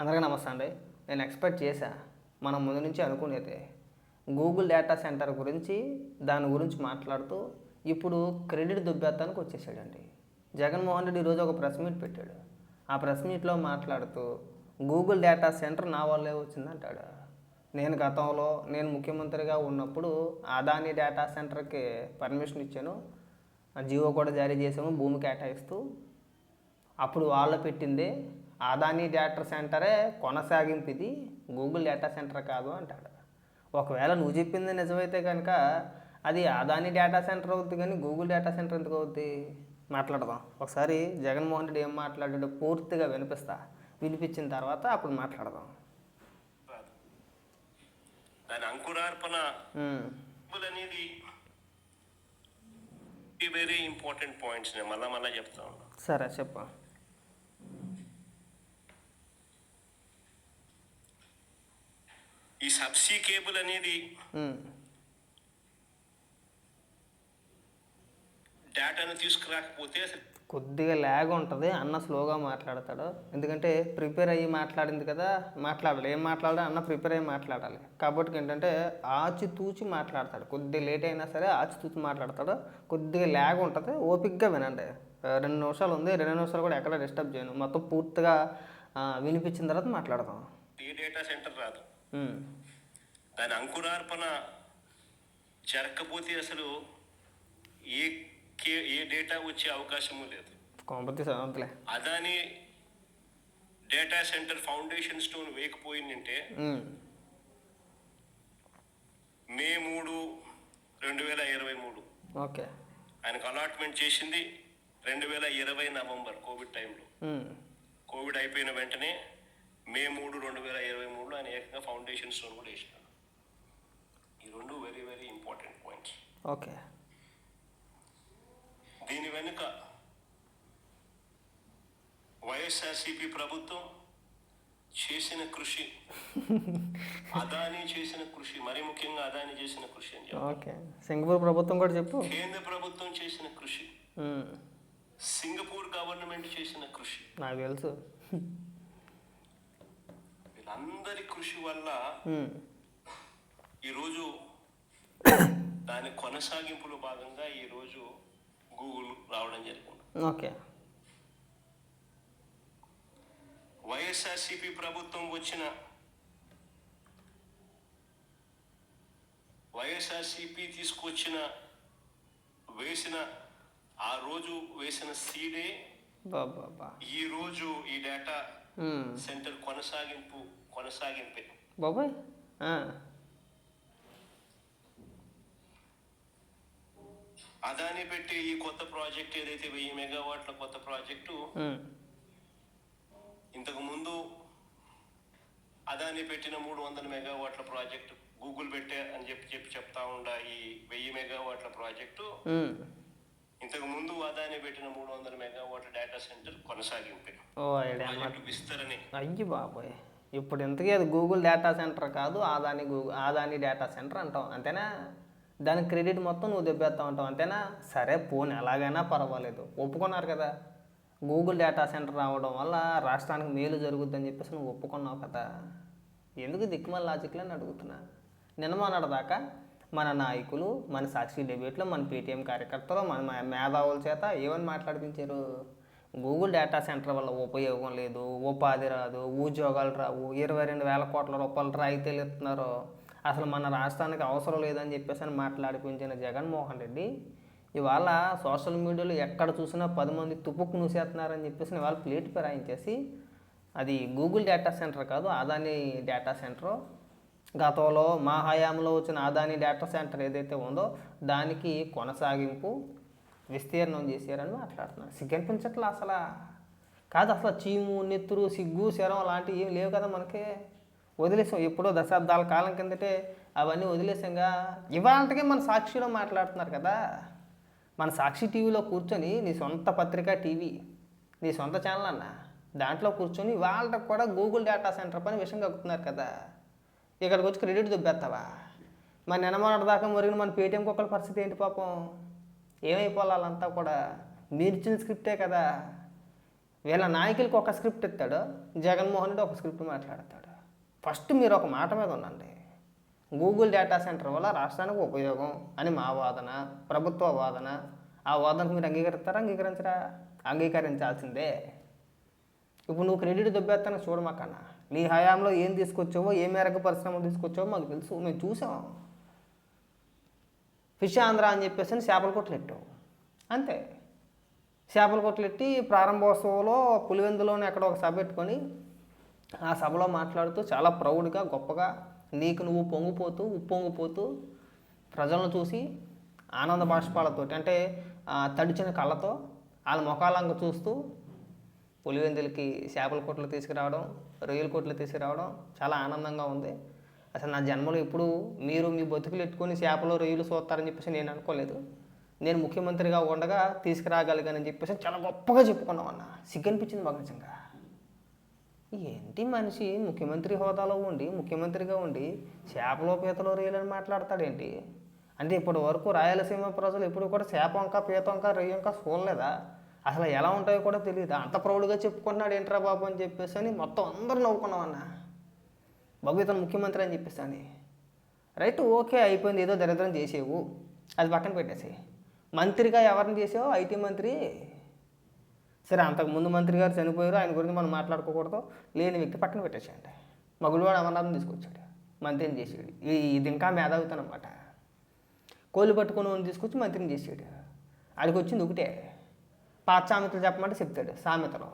అందరికీ నమస్తే అండి. నేను ఎక్స్పెక్ట్ చేశా. మనం ముందు నుంచి అనుకునేది. గూగుల్ డేటా సెంటర్ గురించి దాని గురించి మాట్లాడుతూ ఇప్పుడు క్రెడిట్ దుబ్బేత్తానికి వచ్చేసాడండి. జగన్మోహన్ రెడ్డి ఈరోజు ఒక ప్రెస్ మీట్ పెట్టాడు. ఆ ప్రెస్ మీట్లో మాట్లాడుతూ గూగుల్ డేటా సెంటర్ నా వల్లే వచ్చిందంటాడు నేను గతంలో నేను ముఖ్యమంత్రిగా ఉన్నప్పుడు అదాని డేటా సెంటర్కి పర్మిషన్ ఇచ్చాను. జియో కూడా జారీ చేసాము భూమి కేటాయిస్తూ. అప్పుడు వాళ్ళు పెట్టిందే అదానీ డేటా సెంటరే కొనసాగింపు ఇది గూగుల్ డేటా సెంటర్ కాదు అంటాడు. ఒకవేళ నువ్వు చెప్పింది నిజమైతే కనుక అది అదానీ డేటా సెంటర్ అవుద్ది కానీ గూగుల్ డేటా సెంటర్ ఎందుకు అవుద్ది? మాట్లాడదాం. ఒకసారి జగన్మోహన్ రెడ్డి ఏం మాట్లాడాడో పూర్తిగా వినిపిస్తా. వినిపించిన తర్వాత అప్పుడు మాట్లాడదాం. దాని అంకురార్పణ అనేది వెరీ ఇంపార్టెంట్ పాయింట్స్ నేను మళ్ళా మళ్ళా చెప్తా సరే చెప్పు. ఈ సబ్సీ కేబుల్ అనేది డేటాను తీసుకురాకపోతే కొద్దిగా ల్యాగ్ ఉంటుంది అన్న స్లోగా మాట్లాడతాడు. ఎందుకంటే ప్రిపేర్ అయ్యి మాట్లాడింది కదా మాట్లాడాలి. ఏం మాట్లాడాలి అన్న ప్రిపేర్ అయ్యి మాట్లాడాలి. కాబట్టి ఏంటంటే ఆచి తూచి మాట్లాడతాడు. కొద్దిగా లేట్ అయినా సరే ఆచి తూచి మాట్లాడతాడు. కొద్దిగా ల్యాగ్ ఉంటుంది ఓపిక్గా వినండి. రెండు నిమిషాలు ఉంది. రెండు నిమిషాలు కూడా ఎక్కడ డిస్టర్బ్ చేయను. మొత్తం పూర్తిగా వినిపించిన తర్వాత మాట్లాడదాం. ఏ డేటా సెంటర్ రాదు. దాని అంకురార్పణ జరగకపోతే అసలు ఏ కే ఏ డేటా వచ్చే అవకాశము లేదు. Adani data center foundation stone వేయకపోయిందంటే May మూడు రెండు వేల ఇరవై మూడు. ఓకే. ఆయనకు అలాట్మెంట్ చేసింది రెండు వేల ఇరవై నవంబర్ కోవిడ్ టైంలో. కోవిడ్ అయిపోయిన వెంటనే మే మూడు రెండు వేల ఇరవై మూడులో ఆయన ఏకంగా ఫౌండేషన్ స్టోన్ కూడా వేసినాడు. ఈ రెండు very very important points okay. దీని వెనుక వైఎస్ఆర్సిపి ప్రభుత్వం చేసిన కృషి అదాని చేసిన కృషి మరి ముఖ్యంగా అదాని చేసిన కృషి అని ఓకే. సింగపూర్ ప్రభుత్వం కూడా చెప్పు. కేంద్ర ప్రభుత్వం చేసిన కృషి సింగపూర్ గవర్నమెంట్ చేసిన కృషి. నాకు తెలుసు. వీళ్ళందరి కృషి వల్ల ఈరోజు దాని కొనసాగింపులో భాగంగా ఈరోజు గూగుల్ రావడం జరిగింది. ఓకే. వైఎస్ఆర్సిపి ప్రభుత్వం వచ్చిన వైఎస్ఆర్సిపి తీసుకొచ్చిన వేసిన ఆ రోజు వేసిన సీడే ఈ రోజు ఈ డేటా సెంటర్ కొనసాగింపు కొనసాగింపే బాబాయ్. అదాని పెట్టే ఈ కొత్త ప్రాజెక్ట్ ఏదైతే వెయ్యి మెగావాట్ల కొత్త ప్రాజెక్టు ఇంతకు ముందు అదాని పెట్టిన మూడు వందల మెగావాట్ల ప్రాజెక్టు గూగుల్ పెట్టే అని చెప్పి చెప్పి చెప్తా ఉండ ఈ వెయ్యి మెగావాట్ల ప్రాజెక్టు. ఇంతకు ముందు అదాని పెట్టిన మూడు వందల మెగావాట్ల డేటా సెంటర్ కొనసాగింపే విస్తరణే అయ్యి బాబాయ్. ఇప్పుడు ఇంతకీ అది గూగుల్ డేటా సెంటర్ కాదు Adani Google Adani data center అంటాం. అంతేనా? దాని క్రెడిట్ మొత్తం నువ్వు దెబ్బేస్తావు అంటావు అంతేనా? సరే పోనీ ఎలాగైనా పర్వాలేదు. ఒప్పుకున్నారు కదా. గూగుల్ డేటా సెంటర్ రావడం వల్ల రాష్ట్రానికి మేలు జరుగుద్దని చెప్పేసి నువ్వు ఒప్పుకున్నావు కదా. ఎందుకు దిక్కుమల లాజిక్లు అని అడుగుతున్నా? నిన్న దాకా మన నాయకులు మన సాక్షి డిబేట్లో మన పేటీఎం కార్యకర్తలు మన మేధావుల చేత ఏమని మాట్లాడిపించారు? గూగుల్ డేటా సెంటర్ వల్ల ఉపయోగం లేదు ఉపాధి రాదు ఉద్యోగాలు రావు ఇరవై రెండు వేల కోట్ల రూపాయలు రాయితీలు ఇస్తున్నారు. అసలు మన రాష్ట్రానికి అవసరం లేదని చెప్పేసి అని మాట్లాడిపించిన జగన్మోహన్ రెడ్డి ఇవాళ సోషల్ మీడియాలో ఎక్కడ చూసినా పది మంది తుప్పుకు నూసేస్తున్నారని చెప్పేసి ఇవాళ ప్లేట్ ఫిరాయించేసి అది గూగుల్ డేటా సెంటర్ కాదు అదాని డేటా సెంటర్. గతంలో మా హయాంలో వచ్చిన అదాని డేటా సెంటర్ ఏదైతే ఉందో దానికి కొనసాగింపు విస్తీర్ణం చేశారని మాట్లాడుతున్నారు. సిగ్గు అనిపించట్లా అసలు? కాదు అసలు చీము నెత్తురు సిగ్గు శరం అలాంటివి ఏం లేవు కదా మనకి. వదిలేసాం. ఎప్పుడో దశాబ్దాల కాలం కిందటే అవన్నీ వదిలేసాంగా ఇవాళకే మన సాక్షిలో మాట్లాడుతున్నారు కదా. మన సాక్షి టీవీలో కూర్చొని నీ సొంత పత్రిక టీవీ నీ సొంత ఛానల్ అన్న దాంట్లో కూర్చొని వాళ్ళకి కూడా గూగుల్ డేటా సెంటర్ పని విషయం కక్కుతున్నారు కదా. ఇక్కడికి వచ్చి క్రెడిట్ దుబ్బేస్తావా? మన నిన్నమొన్నటి దాకా మురిగిన మన పేటీఎం కుక్కల పరిస్థితి ఏంటి పాపం? ఏమైపోవాలి వాళ్ళంతా కూడా మీరు స్క్రిప్టే కదా. వీళ్ళ నాయకులకి ఒక స్క్రిప్ట్ ఇస్తాడు జగన్మోహన్ రెడ్డి ఒక స్క్రిప్ట్ మాట్లాడతాడు. ఫస్ట్ మీరు ఒక మాట మీద ఉండండి. గూగుల్ డేటా సెంటర్ వల్ల రాష్ట్రానికి ఉపయోగం అని మా వాదన ప్రభుత్వ వాదన ఆ వాదనకు మీరు అంగీకరిస్తారా అంగీకరించరా? అంగీకరించాల్సిందే. ఇప్పుడు నువ్వు క్రెడిట్ దొబ్బేస్తాను చూడమాకన్నా నీ హయాంలో ఏం తీసుకొచ్చావో ఏ మేరకు పరిశ్రమలు తీసుకొచ్చావో మాకు తెలుసు. మేము చూసాం. ఫిష్ ఆంధ్ర అని చెప్పేసి అని చేపల కొట్లు పెట్టావు అంతే. చేపల కొట్లు పెట్టి ప్రారంభోత్సవంలో పులివెందులోనే ఎక్కడ ఒక సభ పెట్టుకొని ఆ సభలో మాట్లాడుతూ చాలా ప్రౌడ్గా గొప్పగా నీకు నువ్వు పొంగిపోతూ ఉప్పొంగిపోతూ ప్రజలను చూసి ఆనంద బాష్పాలతోటి అంటే తడిచిన కళ్ళతో వాళ్ళ ముఖాలంగా చూస్తూ పులివెందులకి చేపల కొట్లు తీసుకురావడం రొయ్యల కొట్లు తీసుకురావడం చాలా ఆనందంగా ఉంది. అసలు నా జన్మలో ఎప్పుడు మీరు మీ బతుకులు ఎట్టుకొని చేపలు రొయ్యలు చూస్తారని చెప్పేసి నేను అనుకోలేదు. నేను ముఖ్యమంత్రిగా ఉండగా తీసుకురాగలిగానని చెప్పేసి చాలా గొప్పగా చెప్పుకున్నాం అన్న. సిగ్గనిపించింది మాకు నిజంగా. ఏంటి మనిషి ముఖ్యమంత్రి హోదాలో ఉండి ముఖ్యమంత్రిగా ఉండి చేపలో పీతలో రొయ్యలని మాట్లాడతాడేంటి? అంటే ఇప్పటి వరకు రాయలసీమ ప్రజలు ఎప్పుడు కూడా చేపంక పీతంక రొయ్యంక చూడలేదా అసలు ఎలా ఉంటాయో కూడా తెలియదు అంత ప్రౌడ్గా చెప్పుకుంటున్నాడు ఏంట్రా బాబు అని చెప్పేసి అని మొత్తం అందరూ నవ్వుకున్నాం అన్నా. బాబు ఇతను ముఖ్యమంత్రి అని చెప్పేసి రైట్ ఓకే అయిపోయింది ఏదో దరిద్రం చేసేవు. అది పక్కన పెట్టేసి మంత్రిగా ఎవరిని చేసావు ఐటీ మంత్రి. సరే అంతకు ముందు మంత్రి గారు చనిపోయారు ఆయన గురించి మనం మాట్లాడుకోకూడదు. లేని వ్యక్తి పక్కన పెట్టేసేయండి. మగుడువాడు అమరనాథం తీసుకొచ్చాడు. మంత్రిని చేసాడు. ఇది ఇంకా మేధావితనం అనమాట కోళ్ళు పట్టుకుని తీసుకొచ్చి మంత్రిని చేసాడు. ఆడికి వచ్చింది ఒకటే. పాత సామెతలు చెప్పమంటే చెప్తాడు సామెతలు.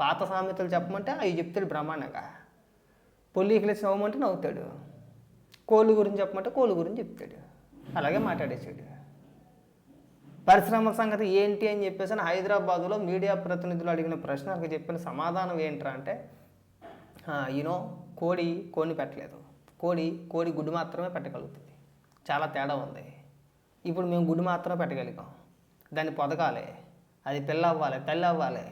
పాత సామెతలు చెప్పమంటే అవి చెప్తాడు బ్రహ్మాండంగా. పొల్లీకిలేసి నవ్వమంటే నవ్వుతాడు. కోళ్ళు గురించి చెప్పమంటే కోళ్ళు గురించి చెప్తాడు. అలాగే మాట్లాడేసాడు పరిశ్రమల సంగతి ఏంటి అని చెప్పేసి హైదరాబాదులో మీడియా ప్రతినిధులు అడిగిన ప్రశ్నలకు చెప్పిన సమాధానం ఏంట్రా అంటే యూనో కోడి కోడిని పెట్టలేదు. కోడి కోడి గుడ్డు మాత్రమే పెట్టగలుగుతుంది. చాలా తేడా ఉంది. ఇప్పుడు మేము గుడ్డు మాత్రమే పెట్టగలిగాం. దాన్ని పొదగాలి. అది పిల్ల అవ్వాలి తల్లి అవ్వాలి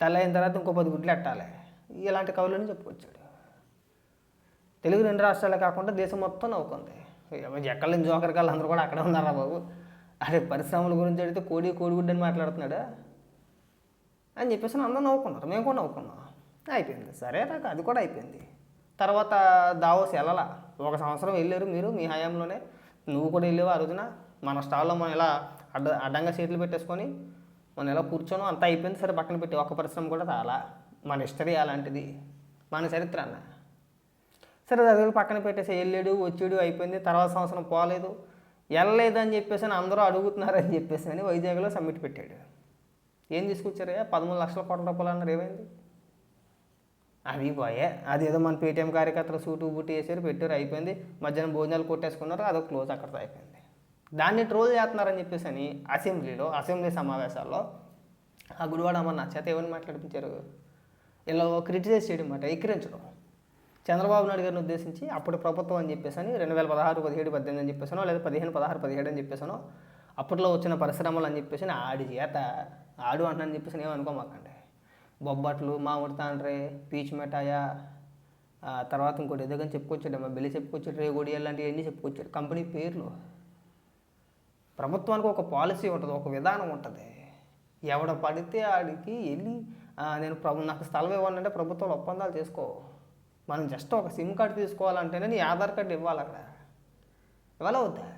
తల్లి అయిన తర్వాత ఇంకో పది గుడ్లు పెట్టాలి ఇలాంటి కవులని చెప్పుకొచ్చాడు. తెలుగు రెండు రాష్ట్రాలే కాకుండా దేశం మొత్తం నవ్వుకుంది. ఎక్కడ నుంచి జోకర్ అందరూ కూడా అక్కడే ఉన్నారా బాబు? అదే పరిశ్రమల గురించి అడిగితే కోడి కోడిగుడ్డు అని మాట్లాడుతున్నాడా? అని చెప్పేసి అందరూ నవ్వుకున్నారు. మేము కూడా నవ్వుకున్నాం. అయిపోయింది. సరే నాకు అది కూడా అయిపోయింది. తర్వాత దావోస్ వెళ్ళాల? ఒక సంవత్సరం వెళ్ళారు మీరు మీ హయాంలోనే. నువ్వు కూడా వెళ్ళావు ఆ రోజున? మన స్టాల్లో మనం ఇలా అడ్డ అడ్డంగా సీట్లు పెట్టేసుకొని మనం ఎలా కూర్చోను అంతా అయిపోయింది. సరే పక్కన పెట్టి ఒక పరిశ్రమ కూడా రాలా. మన హిస్టరీ అలాంటిది. మన చరిత్ర అన్న. సరే అది పక్కన పెట్టేసి వెళ్ళాడు వచ్చాడు అయిపోయింది. తర్వాత సంవత్సరం పోలేదు. వెళ్ళలేదు అని చెప్పేసి అని అందరూ అడుగుతున్నారని చెప్పేసి అని వైజాగ్లో సబ్మిట్ పెట్టాడు. ఏం తీసుకొచ్చారయ్యా? పదమూడు లక్షల కోట్ల రూపాయలు అన్నారు. ఏమైంది? అవి పోయే. అది ఏదో మన పేటీఎం కార్యకర్తలు సూటు బుట్టి వేసారు పెట్టారు అయిపోయింది. మధ్యాహ్నం భోజనాలు కొట్టేసుకున్నారు అదో క్లోజ్ అక్కడితో అయిపోయింది. దాన్ని ట్రోల్ చేస్తున్నారని చెప్పేసి అని అసెంబ్లీలో అసెంబ్లీ సమావేశాల్లో ఆ గుడివాడ అమ్మ నా చేత ఏమని మాట్లాడిపించారు? ఇలా క్రిటిసైజ్ చేయడం మాట ఎక్కిరించడం. చంద్రబాబు నాయుడు గారిని ఉద్దేశించి అప్పుడు ప్రభుత్వం అని చెప్పేసి అని రెండు వేల పదహారు పదిహేడు పద్దెనిమిది అని చెప్పేసానో లేదా పదిహేను పదహారు పదిహేడు అని చెప్పేసానో అప్పట్లో వచ్చిన పరిశ్రమలు అని చెప్పేసి ఆడి చేత ఆడు అంటానని చెప్పేసి ఏమనుకోమాకండి బొబ్బట్లు మామిడి తాండ్రే పీచు మిఠాయ తర్వాత ఇంకోటి ఏదో కానీ చెప్పుకొచ్చాడు మా బెల్లి చెప్పుకొచ్చాడు రేగోడి అన్నీ చెప్పుకొచ్చాడు. కంపెనీ పేర్లు. ప్రభుత్వానికి ఒక పాలసీ ఉంటుంది ఒక విధానం ఉంటుంది. ఎవడ పడితే ఆడికి వెళ్ళి నేను ప్రభు నాకు స్థలం ఇవ్వాలంటే ప్రభుత్వం ఒప్పందాలు చేసుకో. మనం జస్ట్ ఒక సిమ్ కార్డు తీసుకోవాలంటేనే నీ ఆధార్ కార్డు ఇవ్వాలి అక్కడ. ఇవ్వాలవుద్దా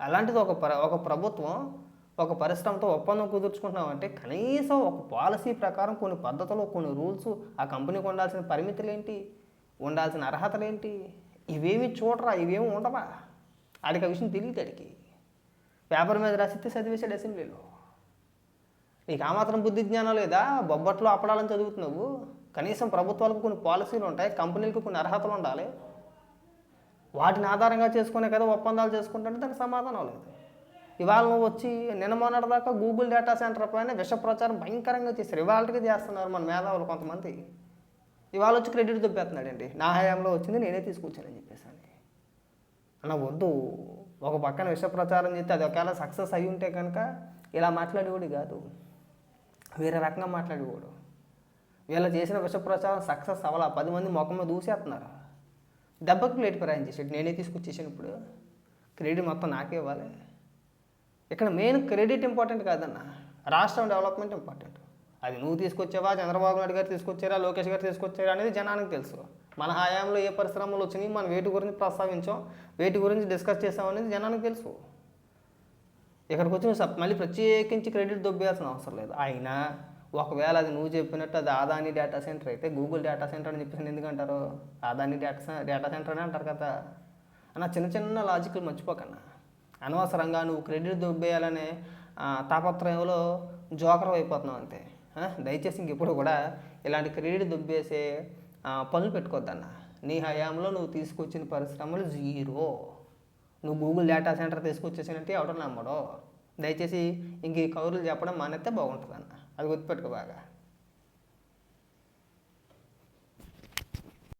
అలాంటిది ఒక ప్ర ఒక ప్రభుత్వం ఒక పరిశ్రమతో ఒప్పందం కుదుర్చుకుంటున్నామంటే కనీసం ఒక పాలసీ ప్రకారం కొన్ని పద్ధతులు కొన్ని రూల్స్ ఆ కంపెనీకి ఉండాల్సిన పరిమితులు ఏంటి ఉండాల్సిన అర్హతలు ఏంటి ఇవేమి చూడరా? ఇవేమి ఉండవా? ఆడికి ఆ విషయం తెలియదు అడిగి పేపర్ మీద రాసిస్తే చదివేశాడు అసెంబ్లీలో. నీకు ఆ మాత్రం బుద్ధి జ్ఞానం లేదా? బొబ్బట్లో అప్పడాలని చదువుతున్నావు? కనీసం ప్రభుత్వాలకు కొన్ని పాలసీలు ఉంటాయి కంపెనీలకు కొన్ని అర్హతలు ఉండాలి. వాటిని ఆధారంగా చేసుకునే కదా ఒప్పందాలు చేసుకుంటుంటే దానికి సమాధానం లేదు. ఇవాళ నువ్వు వచ్చి నిన్న మొన్నటి దాకా గూగుల్ డేటా సెంటర్ పైన విష ప్రచారం భయంకరంగా చేశారు. ఇవాళకి చేస్తున్నారు మన మేధావులు కొంతమంది. ఇవాళ వచ్చి క్రెడిట్ దొబ్బేస్తున్నాడండి నా హయాంలో వచ్చింది నేనే తీసుకొచ్చానని చెప్పేసి అని. అన్న వద్దు. ఒక పక్కన విష ప్రచారం చేస్తే అది ఒకవేళ సక్సెస్ అయి ఉంటే కనుక ఇలా మాట్లాడేవాడు కాదు. వేరే రకంగా మాట్లాడేవాడు. వీళ్ళు చేసిన విష ప్రచారం సక్సెస్ అవ్వాల? పది మంది ముఖంలో మీద దూసేస్తున్నారు. దెబ్బకి ప్లేట్ ప్రయాణం చేసాడు నేనే తీసుకొచ్చేసాను ఇప్పుడు. క్రెడిట్ మొత్తం నాకే ఇవ్వాలి. ఇక్కడ మెయిన్ క్రెడిట్ ఇంపార్టెంట్ కాదన్న. రాష్ట్రం డెవలప్మెంట్ ఇంపార్టెంట్. అది నువ్వు తీసుకొచ్చావా? చంద్రబాబు నాయుడు గారు తీసుకొచ్చారా? లోకేష్ గారు తీసుకొచ్చారా? అనేది జనానికి తెలుసు. మన హయాంలో ఏ పరిశ్రమలు వచ్చినాయి? మనం వేటి గురించి ప్రస్తావించాం? వేటి గురించి డిస్కస్ చేసాం అనేది జనానికి తెలుసు. ఇక్కడికి వచ్చి మళ్ళీ ప్రత్యేకించి క్రెడిట్ దొబ్బేయాల్సిన అవసరం లేదు. అయినా ఒకవేళ అది నువ్వు చెప్పినట్టు అది ఆదాని డేటా సెంటర్ అయితే గూగుల్ డేటా సెంటర్ అని చెప్పేసి ఎందుకంటారు ఆదాని డేటా డేటా సెంటర్ అని అంటారు కదా. అన్న చిన్న చిన్న లాజిక్లు మర్చిపోకన్నా. అనవసరంగా నువ్వు క్రెడిట్ దొబ్బేయాలనే తాపత్రయంలో జోకర్ అయిపోతున్నావు అంతే. దయచేసి ఇంకెప్పుడు కూడా ఇలాంటి క్రెడిట్ దొబ్బేసే పనులు పెట్టుకోవద్దన్న నీ హయాంలో నువ్వు తీసుకొచ్చిన పరిశ్రమలు జీరో. నువ్వు గూగుల్ డేటా సెంటర్ తీసుకొచ్చేసినట్టు ఎవడో నమ్మడో. దయచేసి ఇంక ఈ కౌరులు చెప్పడం మానేస్తే బాగుంటుంది అన్న అది గుర్తుపెట్టుకో బాగా.